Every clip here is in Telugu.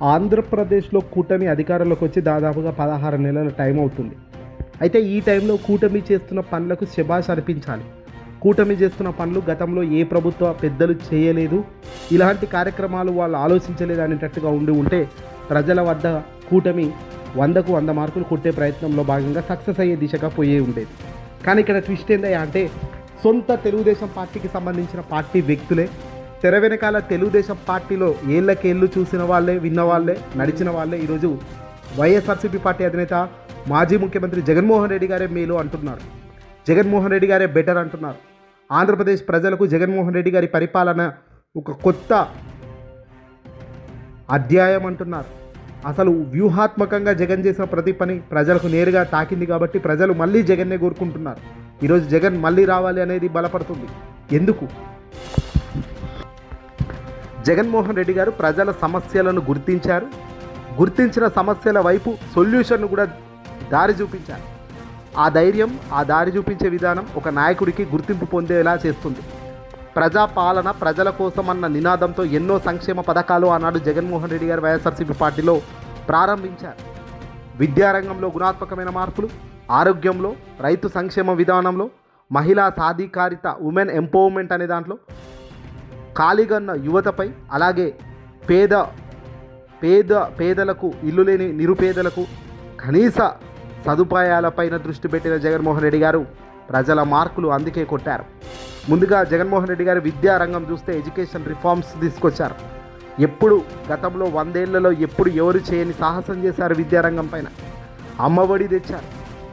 ఆంధ్రప్రదేశ్లో కూటమి అధికారంలోకి వచ్చి దాదాపుగా పదహారు నెలల టైం అవుతుంది. అయితే ఈ టైంలో కూటమి చేస్తున్న పనులకు శబాష్ అనిపించాలి కూటమి చేస్తున్న పనులు గతంలో ఏ ప్రభుత్వ పెద్దలు చేయలేదు. ఇలాంటి కార్యక్రమాలు వాళ్ళు ఆలోచించలేదు అనేటట్టుగా ఉండి ఉంటే ప్రజల వద్ద కూటమి వందకు వంద మార్కులు కొట్టే ప్రయత్నంలో భాగంగా సక్సెస్ అయ్యే దిశగా పోయే ఉండేది. కానీ ఇక్కడ ట్విస్ట్ ఏందయ్యా అంటే సొంత తెలుగుదేశం పార్టీకి సంబంధించిన పార్టీ వ్యక్తులే తెర వెనకాల తెలుగుదేశం పార్టీలో ఏళ్ళకేళ్ళు చూసిన వాళ్ళే విన్న వాళ్ళే నడిచిన వాళ్ళే ఈరోజు వైఎస్ఆర్సీపీ పార్టీ అధినేత మాజీ ముఖ్యమంత్రి జగన్మోహన్ రెడ్డి గారే మేలు అంటున్నారు. జగన్మోహన్ రెడ్డి గారే బెటర్ అంటున్నారు. ఆంధ్రప్రదేశ్ ప్రజలకు జగన్మోహన్ రెడ్డి గారి పరిపాలన ఒక కొత్త అధ్యాయం అంటున్నారు. అసలు వ్యూహాత్మకంగా జగన్ చేసిన ప్రతి పని ప్రజలకు నేరుగా తాకింది కాబట్టి ప్రజలు మళ్ళీ జగన్నే కోరుకుంటున్నారు. ఈరోజు జగన్ మళ్ళీ రావాలి అనేది బలపడుతుంది. ఎందుకు? జగన్మోహన్ రెడ్డి గారు ప్రజల సమస్యలను గుర్తించారు. గుర్తించిన సమస్యల వైపు సొల్యూషన్ను కూడా దారి చూపించారు. ఆ ధైర్యం ఆ దారి చూపించే విధానం ఒక నాయకుడికి గుర్తింపు పొందేలా చేస్తుంది. ప్రజాపాలన ప్రజల కోసం అన్న నినాదంతో ఎన్నో సంక్షేమ పథకాలు ఆనాడు జగన్మోహన్ రెడ్డి గారు వైఎస్ఆర్సీపీ పార్టీలో ప్రారంభించారు. విద్యారంగంలో గుణాత్మకమైన మార్పులు ఆరోగ్యంలో రైతు సంక్షేమ విధానంలో మహిళా సాధికారిత ఉమెన్ ఎంపవర్మెంట్ అనే దాంట్లో ఖాళీగా ఉన్న యువతపై అలాగే పేద పేద పేదలకు ఇల్లు లేని నిరుపేదలకు కనీస సదుపాయాలపైన దృష్టి పెట్టిన జగన్మోహన్ రెడ్డి గారు ప్రజల మార్కులు అందుకే కొట్టారు. ముందుగా జగన్మోహన్ రెడ్డి గారు విద్యా రంగం చూస్తే ఎడ్యుకేషన్ రిఫార్మ్స్ తీసుకొచ్చారు. ఎప్పుడు గతంలో వందేళ్ళలో ఎప్పుడు ఎవరు చేయని సాహసం చేశారు విద్యారంగం పైన? అమ్మఒడి తెచ్చారు.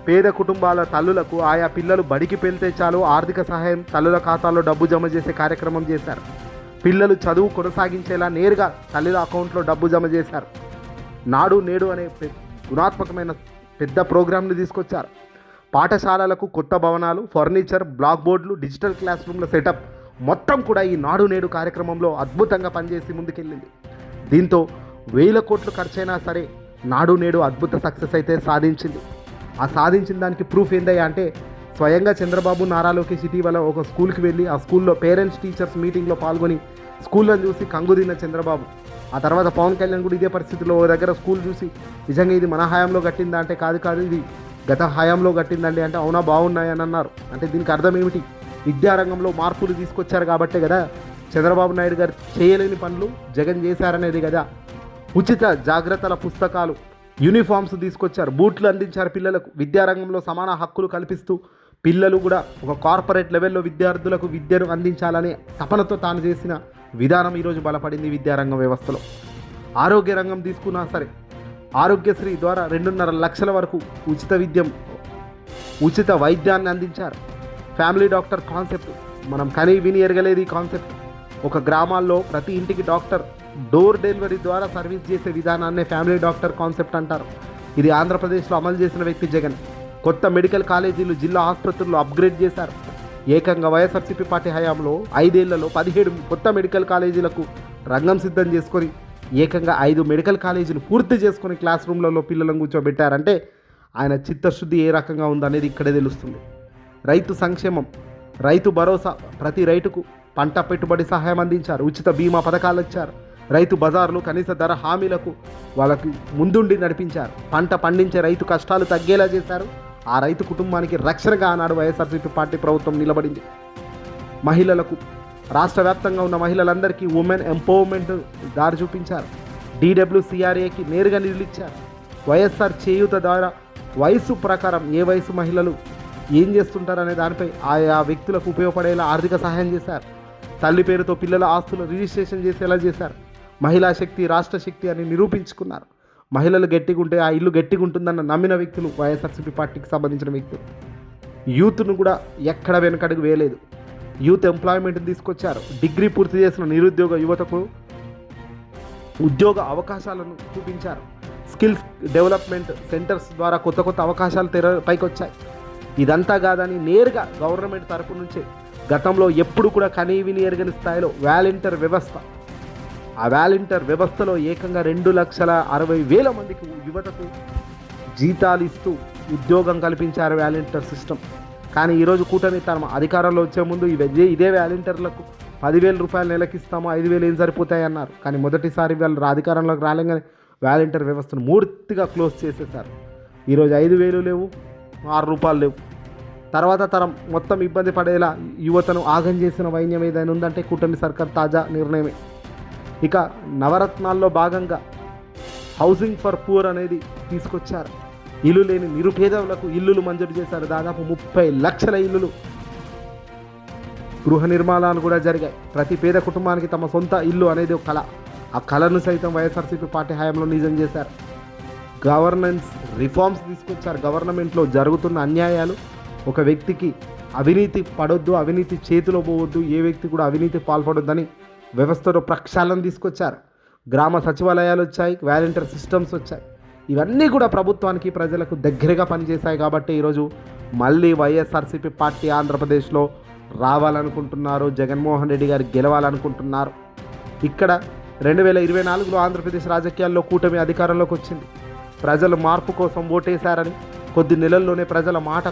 పేద కుటుంబాల తల్లులకు ఆయా పిల్లలు బడికి పెళ్తే చాలు ఆర్థిక సహాయం తల్లుల ఖాతాలో డబ్బు జమ చేసే కార్యక్రమం చేశారు. పిల్లలు చదువు కొనసాగించేలా నేరుగా తల్లిల అకౌంట్లో డబ్బు జమ చేశారు. నాడు నేడు అనే గుణాత్మకమైన పెద్ద ప్రోగ్రాంలు తీసుకొచ్చారు. పాఠశాలలకు కొత్త భవనాలు ఫర్నిచర్ బ్లాక్ బోర్డులు డిజిటల్ క్లాస్ రూమ్ల సెటప్ మొత్తం కూడా ఈ నాడు నేడు కార్యక్రమంలో అద్భుతంగా పనిచేసి ముందుకెళ్ళింది. దీంతో వేల కోట్లు ఖర్చైనా సరే నాడు నేడు అద్భుత సక్సెస్ అయితే సాధించింది. ఆ సాధించిన దానికి ప్రూఫ్ ఏందయ్యా అంటే స్వయంగా చంద్రబాబు నారా లోకేష్ ఇటీవల ఒక స్కూల్కి వెళ్ళి ఆ స్కూల్లో పేరెంట్స్ టీచర్స్ మీటింగ్లో పాల్గొని స్కూళ్ళని చూసి కంగుదిన్న చంద్రబాబు. ఆ తర్వాత పవన్ కళ్యాణ్ కూడా ఇదే పరిస్థితిలో ఓ దగ్గర స్కూల్ చూసి నిజంగా ఇది మన హయాంలో కట్టిందా? అంటే కాదు కాదు ఇది గత హయాంలో కట్టిందండి. అంటే అవునా బాగున్నాయని అన్నారు. అంటే దీనికి అర్థం ఏమిటి? విద్యారంగంలో మార్పులు తీసుకొచ్చారు కాబట్టే కదా చంద్రబాబు నాయుడు గారు చేయలేని పనులు జగన్ చేశారనేది కదా. ఉచిత జాగ్రత్తల పుస్తకాలు యూనిఫామ్స్ తీసుకొచ్చారు బూట్లు అందించారు పిల్లలకు. విద్యారంగంలో సమాన హక్కులు కల్పిస్తూ పిల్లలు కూడా ఒక కార్పొరేట్ లెవెల్లో విద్యార్థులకు విద్యను అందించాలనే తపనతో తాను చేసిన విధానం ఈరోజు బలపడింది విద్యారంగం వ్యవస్థలో. ఆరోగ్య రంగం తీసుకున్నా సరే ఆరోగ్యశ్రీ ద్వారా రెండున్నర లక్షల వరకు ఉచిత విద్యం ఉచిత వైద్యాన్ని అందించారు. ఫ్యామిలీ డాక్టర్ కాన్సెప్ట్ మనం కనీ విని ఎరగలేదు ఈ కాన్సెప్ట్. ఒక గ్రామాల్లో ప్రతి ఇంటికి డాక్టర్ డోర్ డెలివరీ ద్వారా సర్వీస్ చేసే విధానాన్నే ఫ్యామిలీ డాక్టర్ కాన్సెప్ట్ అంటారు. ఇది ఆంధ్రప్రదేశ్లో అమలు చేసిన వ్యక్తి జగన్. కొత్త మెడికల్ కాలేజీలు జిల్లా ఆసుపత్రులు అప్గ్రేడ్ చేశారు. ఏకంగా వైఎస్ఆర్సీపీ పార్టీ హయాంలో ఐదేళ్ళలో పదిహేడు కొత్త మెడికల్ కాలేజీలకు రంగం సిద్ధం చేసుకొని ఏకంగా ఐదు మెడికల్ కాలేజీలు పూర్తి చేసుకొని క్లాస్ రూమ్లలో పిల్లలను కూర్చోబెట్టారంటే ఆయన చిత్తశుద్ధి ఏ రకంగా ఉందనేది ఇక్కడే తెలుస్తుంది. రైతు సంక్షేమం రైతు భరోసా ప్రతి రైతుకు పంట పెట్టుబడి సహాయం అందించారు. ఉచిత బీమా పథకాలు ఇచ్చారు. రైతు బజార్లు కనీస ధర హామీలకు వాళ్ళకి ముందుండి నడిపించారు. పంట పండించే రైతు కష్టాలు తగ్గేలా చేశారు. ఆ రైతు కుటుంబానికి రక్షణగా ఆనాడు వైఎస్ఆర్సీపీ పార్టీ ప్రభుత్వం నిలబడింది. మహిళలకు రాష్ట్ర వ్యాప్తంగా ఉన్న మహిళలందరికీ ఉమెన్ ఎంపవర్మెంట్ దారి చూపించారు. డీడబ్ల్యూసీఆర్ఏకి నేరుగా నిధులిచ్చారు వైఎస్ఆర్ చేయూత ద్వారా వయసు ప్రకారం ఏ వయసు మహిళలు ఏం చేస్తుంటారనే దానిపై ఆయా వ్యక్తులకు ఉపయోగపడేలా ఆర్థిక సహాయం చేశారు. తల్లి పేరుతో పిల్లల ఆస్తులు రిజిస్ట్రేషన్ చేసేలా చేశారు. మహిళా శక్తి రాష్ట్ర శక్తి అని నిరూపించుకున్నారు. మహిళలు గట్టిగుంటే ఆ ఇల్లు గట్టిగుంటుందన్న నమ్మిన వ్యక్తులు వైఎస్ఆర్సీపీ పార్టీకి సంబంధించిన వ్యక్తులు యూత్ను కూడా ఎక్కడ వెనకడుగు వేయలేదు. యూత్ ఎంప్లాయ్మెంట్ని తీసుకొచ్చారు. డిగ్రీ పూర్తి చేసిన నిరుద్యోగ యువతకు ఉద్యోగ అవకాశాలను చూపించారు. స్కిల్స్ డెవలప్మెంట్ సెంటర్స్ ద్వారా కొత్త కొత్త అవకాశాలు తెర పైకొచ్చాయి. ఇదంతా కాదని నేరుగా గవర్నమెంట్ తరపు నుంచే గతంలో ఎప్పుడు కూడా కనీవిని ఎరగని స్థాయిలో వాలంటీర్ వ్యవస్థ ఆ వాలంటీర్ వ్యవస్థలో ఏకంగా రెండు లక్షల అరవై వేల మందికి యువతకు జీతాలు ఇస్తూ ఉద్యోగం కల్పించారు వాలంటీర్ సిస్టమ్. కానీ ఈరోజు కూటమి తన అధికారంలో వచ్చే ముందు ఇవే ఇదే వాలంటీర్లకు పదివేల రూపాయలు నెలకిస్తామో ఐదు వేలు ఏం సరిపోతాయి అన్నారు. కానీ మొదటిసారి వాళ్ళు అధికారంలోకి రాలేగానే వాలంటీర్ వ్యవస్థను మూర్తిగా క్లోజ్ చేసేసారు ఈరోజు ఐదు వేలు లేవు ఆరు రూపాయలు లేవు. తర్వాత తరం మొత్తం ఇబ్బంది పడేలా యువతను ఆగం చేసిన వైన్యం ఏదైనా ఉందంటే కూటమి సర్కార్ తాజా నిర్ణయమే. ఇక నవరత్నాల్లో భాగంగా హౌసింగ్ ఫర్ పూర్ అనేది తీసుకొచ్చారు. ఇల్లు లేని నిరుపేదలకు ఇల్లులు మంజూరు చేశారు. దాదాపు ముప్పై లక్షల ఇల్లులు గృహ నిర్మాణాలు కూడా జరిగాయి. ప్రతి పేద కుటుంబానికి తమ సొంత ఇల్లు అనేది ఒక కళ. ఆ కళను సైతం వైఎస్ఆర్సీపీ పార్టీ హయాంలో నిజం చేశారు. గవర్నెన్స్ రిఫార్మ్స్ తీసుకొచ్చారు. గవర్నమెంట్లో జరుగుతున్న అన్యాయాలు ఒక వ్యక్తికి అవినీతి పడొద్దు అవినీతి చేతిలో పోవద్దు ఏ వ్యక్తి కూడా అవినీతి పాల్పడొద్దని వ్యవస్థలో ప్రక్షాళన తీసుకొచ్చారు. గ్రామ సచివాలయాలు వచ్చాయి వాలంటీర్ సిస్టమ్స్ వచ్చాయి. ఇవన్నీ కూడా ప్రభుత్వానికి ప్రజలకు దగ్గరగా పనిచేశాయి కాబట్టి ఈరోజు మళ్ళీ వైఎస్ఆర్సీపీ పార్టీ ఆంధ్రప్రదేశ్లో రావాలనుకుంటున్నారు. జగన్మోహన్ రెడ్డి గారు గెలవాలనుకుంటున్నారు. ఇక్కడ రెండు వేల ఇరవై నాలుగులో ఆంధ్రప్రదేశ్ రాజకీయాల్లో కూటమి అధికారంలోకి వచ్చింది. ప్రజలు మార్పు కోసం ఓటేశారని కొద్ది నెలల్లోనే ప్రజల మాట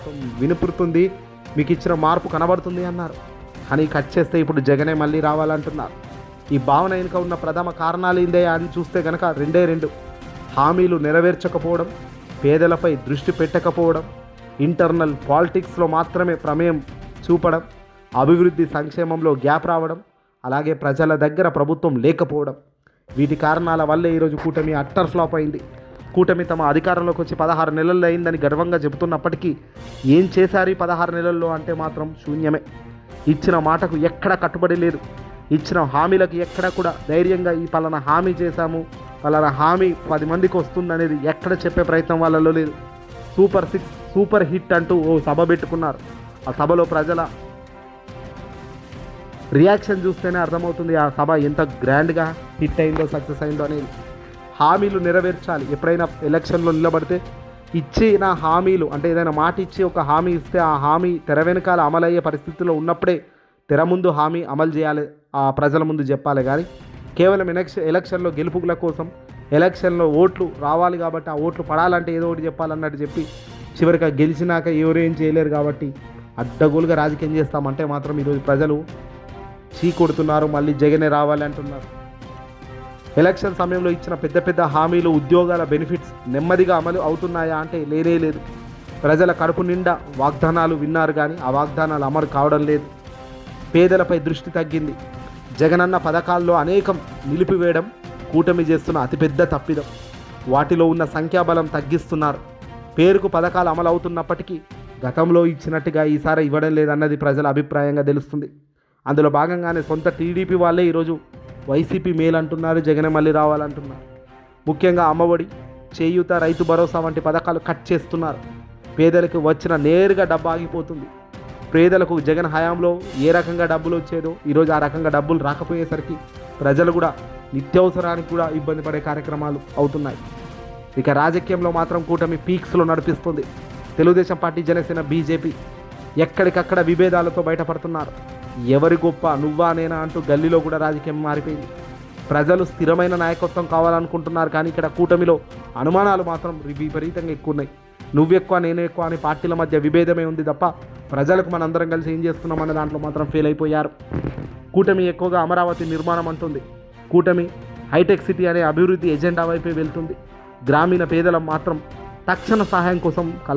వినిపురుతుంది మీకు ఇచ్చిన మార్పు కనబడుతుంది అన్నారు. కానీ కట్ చేస్తే ఇప్పుడు జగనే మళ్ళీ రావాలంటున్నారు. ఈ భావన వెనుక ఉన్న ప్రథమ కారణాలు ఏందే అని చూస్తే కనుక రెండే రెండు. హామీలు నెరవేర్చకపోవడం పేదలపై దృష్టి పెట్టకపోవడం ఇంటర్నల్ పాలిటిక్స్లో మాత్రమే ప్రమేయం చూపడం అభివృద్ధి సంక్షేమంలో గ్యాప్ రావడం అలాగే ప్రజల దగ్గర ప్రభుత్వం లేకపోవడం. వీటి కారణాల వల్లే ఈరోజు కూటమి అట్టర్ ఫ్లాప్ అయింది. కూటమి తమ అధికారంలోకి వచ్చి పదహారు నెలల్లో అయిందని గర్వంగా చెబుతున్నప్పటికీ ఏం చేశారు ఈ పదహారు నెలల్లో అంటే మాత్రం శూన్యమే. ఇచ్చిన మాటకు ఎక్కడ కట్టుబడి లేదు. ఇచ్చిన హామీలకు ఎక్కడ కూడా ధైర్యంగా ఈ పలానా హామీ చేశాము. పలానా హామీ పది మందికి వస్తుందనేది ఎక్కడ చెప్పే ప్రయత్నం వాళ్ళలో లేదు. సూపర్ సిక్స్ సూపర్ హిట్ అంటూ ఓ సభ పెట్టుకున్నారు. ఆ సభలో ప్రజల రియాక్షన్ చూస్తేనే అర్థమవుతుంది ఆ సభ ఎంత గ్రాండ్గా హిట్ అయిందో సక్సెస్ అయిందో అనేది. హామీలు నెరవేర్చాలి. ఎప్పుడైనా ఎలక్షన్లో నిలబడితే ఇచ్చిన హామీలు అంటే ఏదైనా మాట ఇచ్చి ఒక హామీ ఇస్తే ఆ హామీ తెర వెనకాల అమలయ్యే పరిస్థితిలో ఉన్నప్పుడే తెర ముందు హామీ అమలు చేయాలి ఆ ప్రజల ముందు చెప్పాలి కానీ కేవలం ఎలక్షన్ ఎలక్షన్లో గెలుపుల కోసం ఎలక్షన్లో ఓట్లు రావాలి కాబట్టి ఆ ఓట్లు పడాలంటే ఏదో ఒకటి చెప్పాలన్నట్టు చెప్పి చివరికి గెలిచినాక ఎవరేం చేయలేరు కాబట్టి అడ్డగోలుగా రాజకీయం చేస్తామంటే మాత్రం ఈరోజు ప్రజలు చీ కొడుతున్నారు మళ్ళీ జగనే రావాలి అంటున్నారు. ఎలక్షన్ సమయంలో ఇచ్చిన పెద్ద పెద్ద హామీలు ఉద్యోగాల బెనిఫిట్స్ నెమ్మదిగా అమలు అవుతున్నాయా అంటే లేనే లేదు. ప్రజల కడుపు నిండా వాగ్దానాలు విన్నారు కానీ ఆ వాగ్దానాలు అమలు కావడం లేదు. పేదలపై దృష్టి తగ్గింది. జగనన్న పథకాల్లో అనేకం నిలిపివేయడం కూటమి చేస్తున్న అతిపెద్ద తప్పిదం. వాటిలో ఉన్న సంఖ్యాబలం తగ్గిస్తున్నారు. పేరుకు పథకాలు అమలు అవుతున్నప్పటికీ గతంలో ఇచ్చినట్టుగా ఈసారి ఇవ్వడం లేదన్నది ప్రజల అభిప్రాయంగా తెలుస్తుంది. అందులో భాగంగానే సొంత టీడీపీ వాళ్ళే ఈరోజు వైసీపీ మేలంటున్నారు జగన్ మళ్ళీ రావాలంటున్నారు. ముఖ్యంగా అమ్మఒడి చేయూత రైతు భరోసా వంటి పథకాలు కట్ చేస్తున్నారు. పేదలకు వచ్చిన నేరుగా డబ్బు ఆగిపోతుంది. పేదలకు జగన్ హయాంలో ఏ రకంగా డబ్బులు వచ్చేదో ఈరోజు ఆ రకంగా డబ్బులు రాకపోయేసరికి ప్రజలు కూడా నిత్యావసరానికి కూడా ఇబ్బంది పడే కార్యక్రమాలు అవుతున్నాయి. ఇక రాజకీయంలో మాత్రం కూటమి పీక్స్లో నడిపిస్తుంది. తెలుగుదేశం పార్టీ జనసేన బీజేపీ ఎక్కడికక్కడ విభేదాలతో బయటపడుతున్నారు. ఎవరి గొప్ప నువ్వా నేనా అంటూ గల్లీలో కూడా రాజకీయం మారిపోయింది. ప్రజలు స్థిరమైన నాయకత్వం కావాలనుకుంటున్నారు కానీ ఇక్కడ కూటమిలో అనుమానాలు మాత్రం విపరీతంగా ఎక్కువ ఉన్నాయి. నువ్వు ఎక్కువ నేను ఎక్కువ అని పార్టీల మధ్య విభేదమే ఉంది తప్ప ప్రజలకు మనందరం కలిసి ఏం చేస్తున్నామన్న దాంట్లో మాత్రం ఫెయిల్ అయిపోయారు. కూటమి ఎక్కువగా అమరావతి నిర్మాణం అంటుంది. కూటమి హైటెక్ సిటీ అనే అభివృద్ధి ఎజెండా వైపే వెళ్తుంది. గ్రామీణ పేదల మాత్రం తక్షణ సహాయం కోసం కల